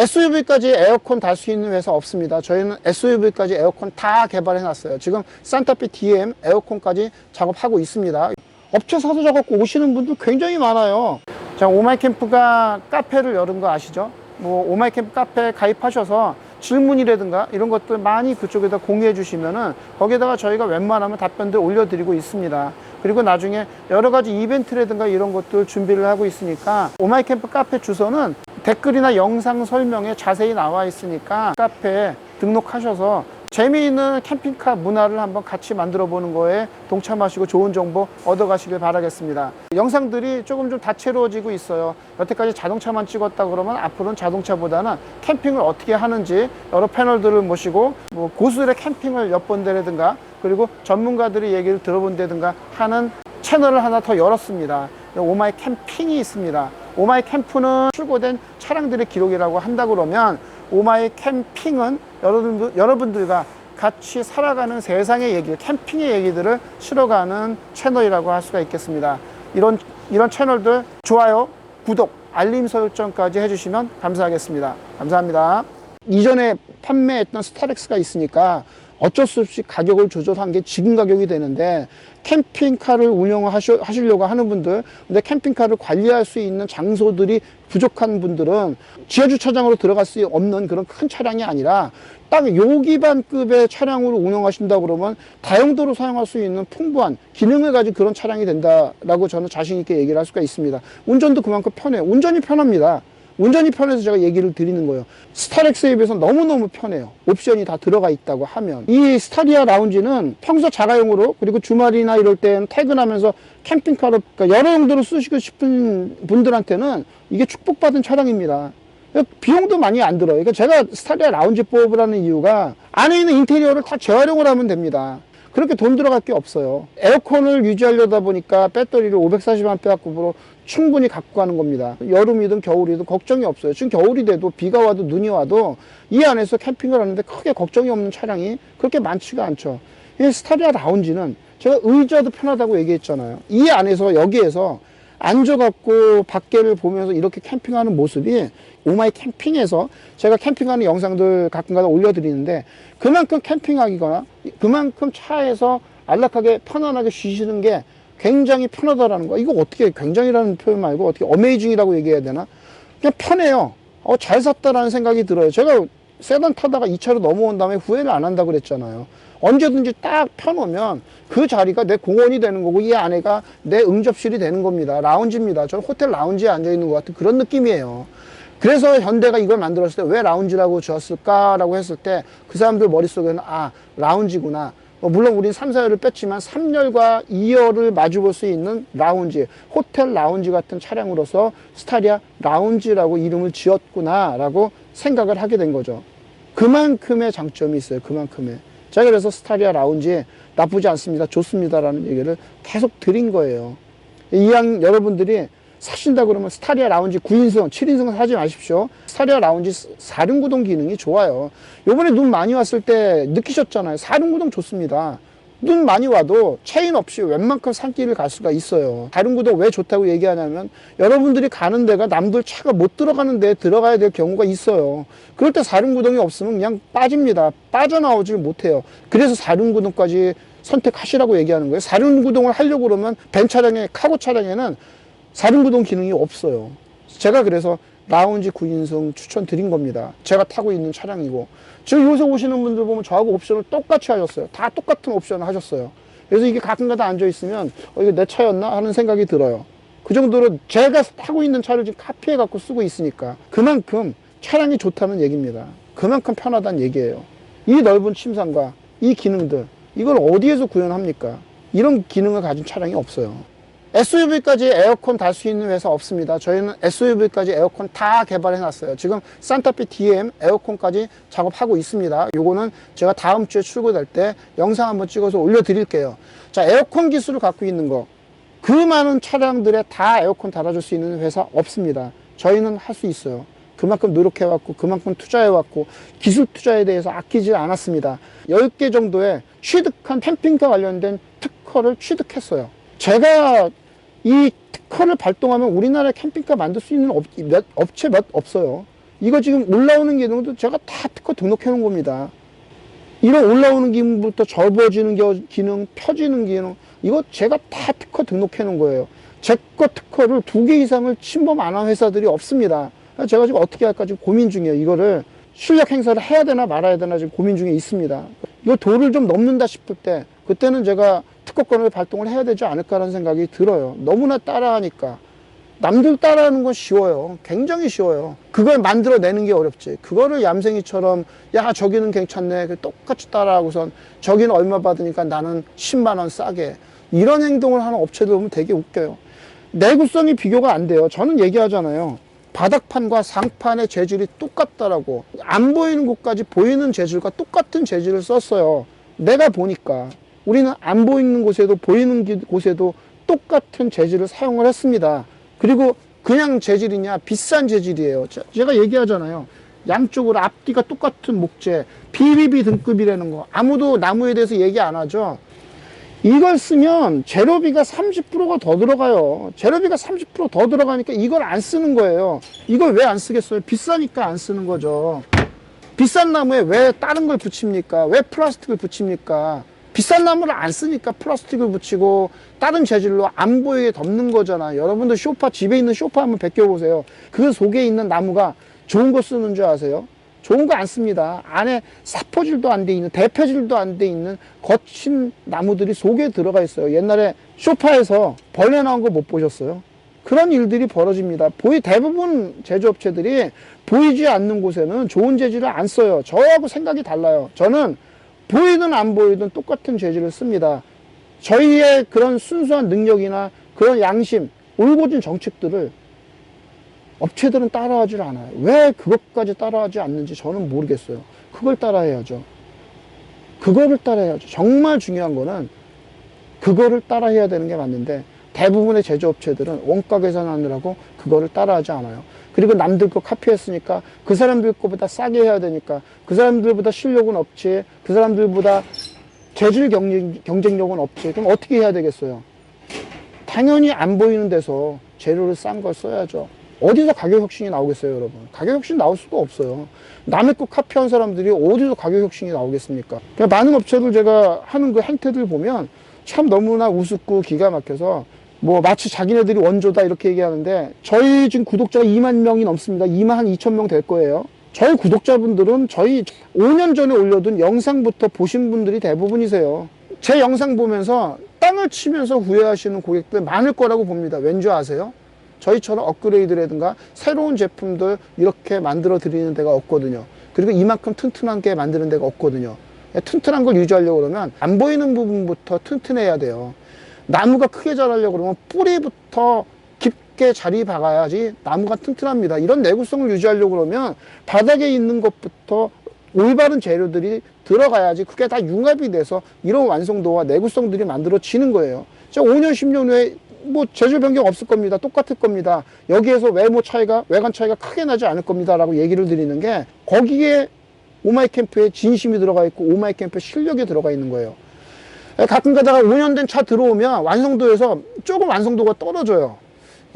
SUV까지 에어컨 달 수 있는 회사 없습니다. 저희는 SUV까지 에어컨 다 개발해 놨어요. 지금 산타페 DM 에어컨까지 작업하고 있습니다. 업체 사서 작업고 오시는 분들 굉장히 많아요. 자, 오마이캠프가 카페를 열은 거 아시죠? 뭐 오마이캠프 카페 가입하셔서 질문이라든가 이런 것들 많이 그쪽에다 공유해 주시면은 거기에다가 저희가 웬만하면 답변들 올려드리고 있습니다. 그리고 나중에 여러 가지 이벤트라든가 이런 것들 준비를 하고 있으니까 오마이캠프 카페 주소는 댓글이나 영상 설명에 자세히 나와 있으니까 카페에 등록하셔서 재미있는 캠핑카 문화를 한번 같이 만들어 보는 거에 동참하시고 좋은 정보 얻어 가시길 바라겠습니다. 영상들이 조금 좀 다채로워지고 있어요. 여태까지 자동차만 찍었다 그러면 앞으로는 자동차보다는 캠핑을 어떻게 하는지 여러 패널들을 모시고 뭐 고수들의 캠핑을 엿본다든가 그리고 전문가들의 얘기를 들어본다든가 하는 채널을 하나 더 열었습니다. 오마이 캠핑이 있습니다. 오마이 캠프는 출고된 차량들의 기록이라고 한다 그러면 오마이 캠핑은 여러분들, 여러분들과 같이 살아가는 세상의 얘기, 캠핑의 얘기들을 실어가는 채널이라고 할 수가 있겠습니다. 이런, 이런 채널들 좋아요, 구독, 알림 설정까지 해주시면 감사하겠습니다. 감사합니다. 이전에 판매했던 스타렉스가 있으니까 어쩔 수 없이 가격을 조절한 게 지금 가격이 되는데 캠핑카를 운영하시려고 하는 분들 근데 캠핑카를 관리할 수 있는 장소들이 부족한 분들은 지하주차장으로 들어갈 수 없는 그런 큰 차량이 아니라 딱 요기반급의 차량으로 운영하신다 그러면 다용도로 사용할 수 있는 풍부한 기능을 가진 그런 차량이 된다라고 저는 자신 있게 얘기를 할 수가 있습니다. 운전도 그만큼 편해요. 운전이 편합니다. 운전이 편해서 제가 얘기를 드리는 거예요. 스타렉스에 비해서 너무너무 편해요. 옵션이 다 들어가 있다고 하면. 이 스타리아 라운지는 평소 자가용으로 그리고 주말이나 이럴 때는 퇴근하면서 캠핑카로 그러니까 여러 용도로 쓰시고 싶은 분들한테는 이게 축복받은 차량입니다. 비용도 많이 안 들어요. 그러니까 제가 스타리아 라운지 뽑으라는 이유가 안에 있는 인테리어를 다 재활용을 하면 됩니다. 그렇게 돈 들어갈 게 없어요. 에어컨을 유지하려다 보니까 배터리를 540A급으로 충분히 갖고 가는 겁니다. 여름이든 겨울이든 걱정이 없어요. 지금 겨울이 돼도 비가 와도 눈이 와도 이 안에서 캠핑을 하는데 크게 걱정이 없는 차량이 그렇게 많지가 않죠. 이 스타리아 라운지는 제가 의자도 편하다고 얘기했잖아요. 이 안에서 여기에서 앉아갖고 밖에를 보면서 이렇게 캠핑하는 모습이 오마이 캠핑에서 제가 캠핑하는 영상들 가끔가다 올려드리는데 그만큼 캠핑하기거나 그만큼 차에서 안락하게 편안하게 쉬시는 게 굉장히 편하다라는 거. 이거 어떻게 굉장히라는 표현 말고 어떻게 어메이징이라고 얘기해야 되나? 그냥 편해요. 어, 잘 샀다라는 생각이 들어요. 제가 세단 타다가 이 차로 넘어온 다음에 후회를 안 한다고 그랬잖아요. 언제든지 딱 펴놓으면 그 자리가 내 공원이 되는 거고 이 안에가 내 응접실이 되는 겁니다. 라운지입니다. 저는 호텔 라운지에 앉아 있는 것 같은 그런 느낌이에요. 그래서 현대가 이걸 만들었을 때 왜 라운지라고 지었을까라고 했을 때 그 사람들 머릿속에는 아, 라운지구나. 뭐 물론 우린 3, 4열을 뺐지만 3열과 2열을 마주 볼 수 있는 라운지, 호텔 라운지 같은 차량으로서 스타리아 라운지라고 이름을 지었구나라고 생각을 하게 된 거죠. 그만큼의 장점이 있어요. 그만큼의. 제가 그래서 스타리아 라운지 나쁘지 않습니다. 좋습니다라는 얘기를 계속 드린 거예요. 이왕 여러분들이 사신다 그러면 스타리아 라운지 9인승, 7인승 사지 마십시오. 스타리아 라운지 4륜 구동 기능이 좋아요. 요번에 눈 많이 왔을 때 느끼셨잖아요. 4륜 구동 좋습니다. 눈 많이 와도 체인 없이 웬만큼 산길을 갈 수가 있어요. 다른 구동 왜 좋다고 얘기하냐면 여러분들이 가는 데가 남들 차가 못 들어가는 데에 들어가야 될 경우가 있어요. 그럴 때 사륜 구동이 없으면 그냥 빠집니다. 빠져나오질 못해요. 그래서 사륜 구동까지 선택하시라고 얘기하는 거예요. 사륜 구동을 하려고 그러면 벤 차량에, 카고 차량에는 사륜구동 기능이 없어요. 제가 그래서 라운지 9인승 추천드린 겁니다. 제가 타고 있는 차량이고. 지금 요새 오시는 분들 보면 저하고 옵션을 똑같이 하셨어요. 다 똑같은 옵션을 하셨어요. 그래서 이게 가끔가다 앉아있으면, 어, 이거 내 차였나? 하는 생각이 들어요. 그 정도로 제가 타고 있는 차를 지금 카피해갖고 쓰고 있으니까. 그만큼 차량이 좋다는 얘기입니다. 그만큼 편하다는 얘기예요. 이 넓은 침상과 이 기능들, 이걸 어디에서 구현합니까? 이런 기능을 가진 차량이 없어요. SUV까지 에어컨 달 수 있는 회사 없습니다. 저희는 SUV까지 에어컨 다 개발해 놨어요. 지금 산타페 DM 에어컨까지 작업하고 있습니다. 요거는 제가 다음 주에 출고될 때 영상 한번 찍어서 올려드릴게요. 자, 에어컨 기술을 갖고 있는 거. 그 많은 차량들에 다 에어컨 달아줄 수 있는 회사 없습니다. 저희는 할 수 있어요. 그만큼 노력해왔고, 그만큼 투자해왔고, 기술 투자에 대해서 아끼지 않았습니다. 10개 정도의 취득한 캠핑카 관련된 특허를 취득했어요. 제가 이 특허를 발동하면 우리나라에 캠핑카 만들 수 있는 업, 몇, 업체 몇 없어요. 이거 지금 올라오는 기능도 제가 다 특허 등록해 놓은 겁니다. 이런 올라오는 기능부터 접어지는 겨- 기능, 펴지는 기능, 이거 제가 다 특허 등록해 놓은 거예요. 제 거 특허를 두 개 이상을 침범 안 한 회사들이 없습니다. 제가 지금 어떻게 할까 지금 고민 중이에요. 이거를 실력 행사를 해야 되나 말아야 되나 지금 고민 중에 있습니다. 이거 도를 좀 넘는다 싶을 때, 그때는 제가 특허권을 발동을 해야 되지 않을까라는 생각이 들어요. 너무나 따라하니까. 남들 따라하는 건 쉬워요. 굉장히 쉬워요. 그걸 만들어내는 게 어렵지. 그거를 얌생이처럼, 야, 저기는 괜찮네. 그 똑같이 따라하고선, 저기는 얼마 받으니까 나는 10만 원 싸게. 이런 행동을 하는 업체들 보면 되게 웃겨요. 내구성이 비교가 안 돼요. 저는 얘기하잖아요. 바닥판과 상판의 재질이 똑같다라고. 안 보이는 곳까지 보이는 재질과 똑같은 재질을 썼어요. 내가 보니까. 우리는 안 보이는 곳에도 보이는 기- 곳에도 똑같은 재질을 사용을 했습니다. 그리고 그냥 재질이냐 비싼 재질이에요. 제- 제가 얘기하잖아요. 양쪽으로 앞뒤가 똑같은 목재, BBB 등급이라는 거 아무도 나무에 대해서 얘기 안 하죠. 이걸 쓰면 재료비가 30%가 더 들어가요. 재료비가 30%더 들어가니까 이걸 안 쓰는 거예요. 이걸 왜 안 쓰겠어요? 비싸니까 안 쓰는 거죠. 비싼 나무에 왜 다른 걸 붙입니까? 왜 플라스틱을 붙입니까? 비싼 나무를 안 쓰니까 플라스틱을 붙이고 다른 재질로 안 보이게 덮는 거잖아. 여러분들 쇼파, 집에 있는 쇼파 한번 벗겨보세요. 그 속에 있는 나무가 좋은 거 쓰는 줄 아세요? 좋은 거 안 씁니다. 안에 사포질도 안 돼 있는, 대표질도 안 돼 있는 거친 나무들이 속에 들어가 있어요. 옛날에 쇼파에서 벌레 나온 거 못 보셨어요? 그런 일들이 벌어집니다. 보이 대부분 제조업체들이 보이지 않는 곳에는 좋은 재질을 안 써요. 저하고 생각이 달라요. 저는 보이든 안 보이든 똑같은 재질을 씁니다. 저희의 그런 순수한 능력이나 그런 양심, 올곧은 정책들을 업체들은 따라하질 않아요. 왜 그것까지 따라하지 않는지 저는 모르겠어요. 그걸 따라해야죠. 그거를 따라해야죠. 정말 중요한 거는 그거를 따라해야 되는 게 맞는데 대부분의 제조업체들은 원가 계산하느라고 그거를 따라하지 않아요. 그리고 남들 거 카피했으니까 그 사람들 거보다 싸게 해야 되니까 그 사람들보다 실력은 없지 그 사람들보다 재질 경쟁, 경쟁력은 없지 그럼 어떻게 해야 되겠어요? 당연히 안 보이는 데서 재료를 싼 걸 써야죠. 어디서 가격 혁신이 나오겠어요, 여러분? 가격 혁신 나올 수가 없어요. 남의 거 카피한 사람들이 어디서 가격 혁신이 나오겠습니까? 그러니까 많은 업체들 제가 하는 그 행태들 보면 참 너무나 우습고 기가 막혀서 뭐 마치 자기네들이 원조다 이렇게 얘기하는데 저희 지금 구독자가 2만 명이 넘습니다. 2만 한 2천 명 될 거예요. 저희 구독자분들은 저희 5년 전에 올려둔 영상부터 보신 분들이 대부분이세요. 제 영상 보면서 땅을 치면서 후회하시는 고객들 많을 거라고 봅니다. 왠지 아세요? 저희처럼 업그레이드라든가 새로운 제품들 이렇게 만들어 드리는 데가 없거든요. 그리고 이만큼 튼튼한 게 만드는 데가 없거든요. 튼튼한 걸 유지하려고 그러면 안 보이는 부분부터 튼튼해야 돼요. 나무가 크게 자라려고 그러면 뿌리부터 깊게 자리 박아야지 나무가 튼튼합니다. 이런 내구성을 유지하려고 그러면 바닥에 있는 것부터 올바른 재료들이 들어가야지 그게 다 융합이 돼서 이런 완성도와 내구성들이 만들어지는 거예요. 자, 5년, 10년 후에 뭐 재질 변경 없을 겁니다. 똑같을 겁니다. 여기에서 외모 차이가, 외관 차이가 크게 나지 않을 겁니다. 라고 얘기를 드리는 게 거기에 오마이 캠프의 진심이 들어가 있고 오마이 캠프의 실력이 들어가 있는 거예요. 가끔 가다가 5년 된 차 들어오면 완성도에서 조금 완성도가 떨어져요.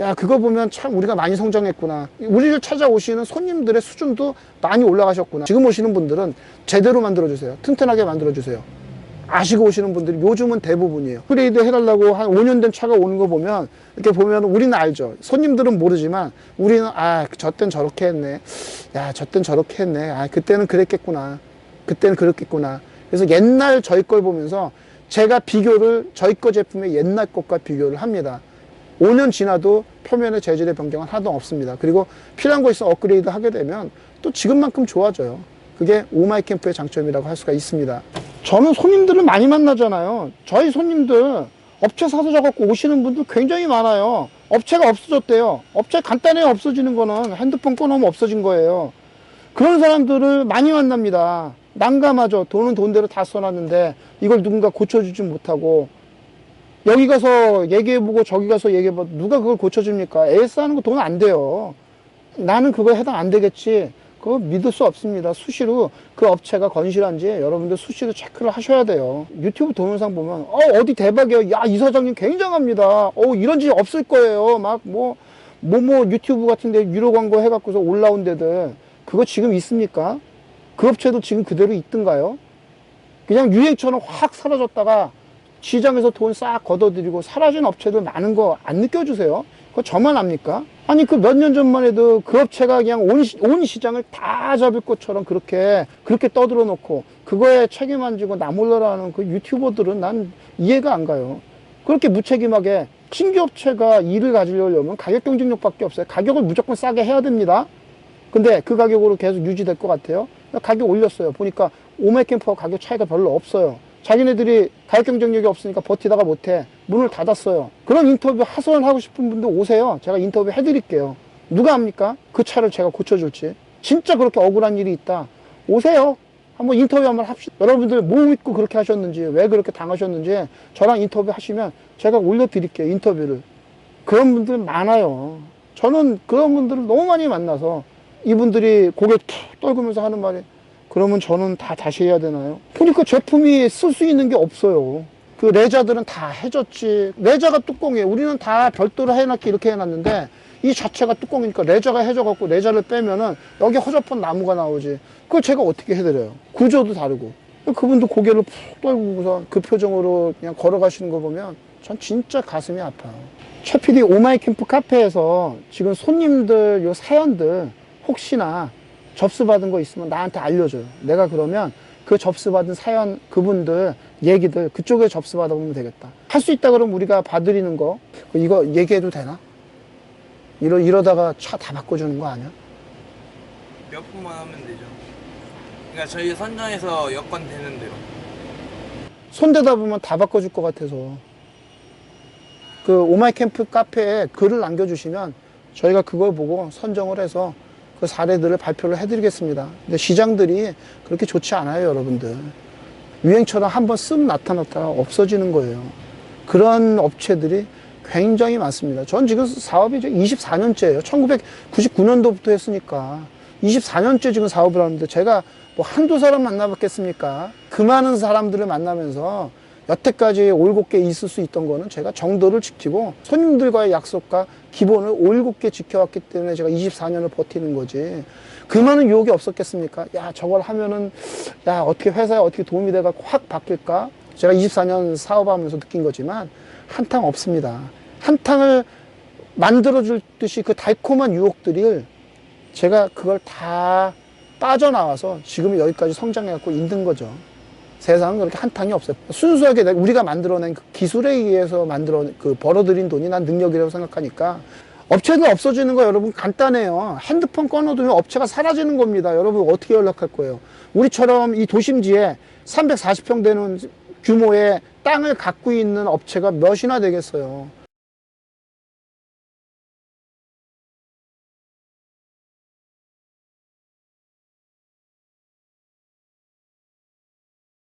야, 그거 보면 참 우리가 많이 성장했구나. 우리를 찾아오시는 손님들의 수준도 많이 올라가셨구나. 지금 오시는 분들은 제대로 만들어주세요. 튼튼하게 만들어주세요. 아시고 오시는 분들이 요즘은 대부분이에요. 업그레이드 해달라고 한 5년 된 차가 오는 거 보면 이렇게 보면 우리는 알죠. 손님들은 모르지만 우리는 아, 저땐 저렇게 했네. 야, 저땐 저렇게 했네. 아, 그때는 그랬겠구나. 그때는 그랬겠구나. 그래서 옛날 저희 걸 보면서 제가 비교를 저희 거 제품의 옛날 것과 비교를 합니다. 5년 지나도 표면의 재질의 변경은 하나도 없습니다. 그리고 필요한 거 있으면 업그레이드 하게 되면 또 지금만큼 좋아져요. 그게 오마이 캠프의 장점이라고 할 수가 있습니다. 저는 손님들을 많이 만나잖아요. 저희 손님들 업체 사서 작업고 오시는 분들 굉장히 많아요. 업체가 없어졌대요. 업체 간단히 없어지는 거는 핸드폰 꺼놓으면 없어진 거예요. 그런 사람들을 많이 만납니다. 난감하죠. 돈은 돈대로 다 써놨는데 이걸 누군가 고쳐주지 못하고 여기 가서 얘기해보고 저기 가서 얘기해보고 누가 그걸 고쳐줍니까? AS 하는 거 돈 안 돼요. 나는 그거에 해당 안 되겠지. 그거 믿을 수 없습니다. 수시로 그 업체가 건실한지 여러분들 수시로 체크를 하셔야 돼요. 유튜브 동영상 보면 어 어디 대박이에요. 야 이 사장님 굉장합니다. 어 이런 집 없을 거예요. 막 뭐 뭐뭐 유튜브 같은데 유료 광고 해갖고서 올라온 데들 그거 지금 있습니까? 그 업체도 지금 그대로 있던가요? 그냥 유행처럼 확 사라졌다가 시장에서 돈 싹 걷어들이고 사라진 업체들 많은 거 안 느껴주세요? 그거 저만 압니까? 아니 그 몇 년 전만 해도 그 업체가 그냥 온, 시, 온 시장을 다 잡을 것처럼 그렇게 그렇게 떠들어 놓고 그거에 책임 안 지고 나몰라라는 그 유튜버들은 난 이해가 안 가요. 그렇게 무책임하게 신규 업체가 일을 가지려면 가격 경쟁력밖에 없어요. 가격을 무조건 싸게 해야 됩니다. 근데 그 가격으로 계속 유지될 것 같아요. 가격 올렸어요. 보니까 오메 캠프와 가격 차이가 별로 없어요. 자기네들이 가격 경쟁력이 없으니까 버티다가 못해. 문을 닫았어요. 그런 인터뷰 하소연하고 싶은 분들 오세요. 제가 인터뷰 해드릴게요. 누가 합니까? 그 차를 제가 고쳐줄지. 진짜 그렇게 억울한 일이 있다. 오세요. 한번 인터뷰 한번 합시다. 여러분들 뭐 믿고 그렇게 하셨는지, 왜 그렇게 당하셨는지 저랑 인터뷰 하시면 제가 올려드릴게요. 인터뷰를. 그런 분들 많아요. 저는 그런 분들을 너무 많이 만나서 이분들이 고개 툭 떨구면서 하는 말이 그러면 저는 다 다시 해야 되나요? 보니까 제품이 쓸 수 있는 게 없어요. 그 레자들은 다 해줬지. 레자가 뚜껑이에요. 우리는 다 별도로 해놨기 이렇게 해놨는데 이 자체가 뚜껑이니까 레자가 해줘갖고 레자를 빼면은 여기 허접한 나무가 나오지. 그걸 제가 어떻게 해드려요? 구조도 다르고. 그분도 고개를 푹 떨구고서 그 표정으로 그냥 걸어가시는 거 보면 전 진짜 가슴이 아파요. 최 PD 오마이 캠프 카페에서 지금 손님들 요 사연들 혹시나 접수받은 거 있으면 나한테 알려줘요. 내가 그러면 그 접수받은 사연 그분들 얘기들 그쪽에 접수받아 보면 되겠다. 할 수 있다 그러면 우리가 봐드리는 거 이거 얘기해도 되나? 이러, 이러다가 차 다 바꿔주는 거 아니야? 몇 분만 하면 되죠. 그러니까 저희 선정해서 여건 되는 대로. 손대다 보면 다 바꿔줄 것 같아서 그 오마이 캠프 카페에 글을 남겨주시면 저희가 그걸 보고 선정을 해서 그 사례들을 발표를 해드리겠습니다. 근데 시장들이 그렇게 좋지 않아요, 여러분들. 유행처럼 한번 쓱 나타났다가 없어지는 거예요. 그런 업체들이 굉장히 많습니다. 전 지금 사업이 이제 24년째예요. 1999년도부터 했으니까 24년째 지금 사업을 하는데 제가 뭐 한두 사람 만나봤겠습니까? 그 많은 사람들을 만나면서 여태까지 올곧게 있을 수 있던 거는 제가 정도를 지키고 손님들과의 약속과 기본을 올곧게 지켜왔기 때문에 제가 24년을 버티는 거지. 그 많은 유혹이 없었겠습니까? 야, 저걸 하면은, 야, 어떻게 회사에 어떻게 도움이 돼갖고 확 바뀔까? 제가 24년 사업하면서 느낀 거지만 한탕 없습니다. 한탕을 만들어줄 듯이 그 달콤한 유혹들을 제가 그걸 다 빠져나와서 지금 여기까지 성장해갖고 있는 거죠. 세상은 그렇게 한탕이 없어요. 순수하게 우리가 만들어낸 그 기술에 의해서 만들어 그 벌어들인 돈이 난 능력이라고 생각하니까 업체가 없어지는 거 여러분 간단해요. 핸드폰 꺼놓으면 업체가 사라지는 겁니다. 여러분 어떻게 연락할 거예요? 우리처럼 이 도심지에 340평 되는 규모의 땅을 갖고 있는 업체가 몇이나 되겠어요.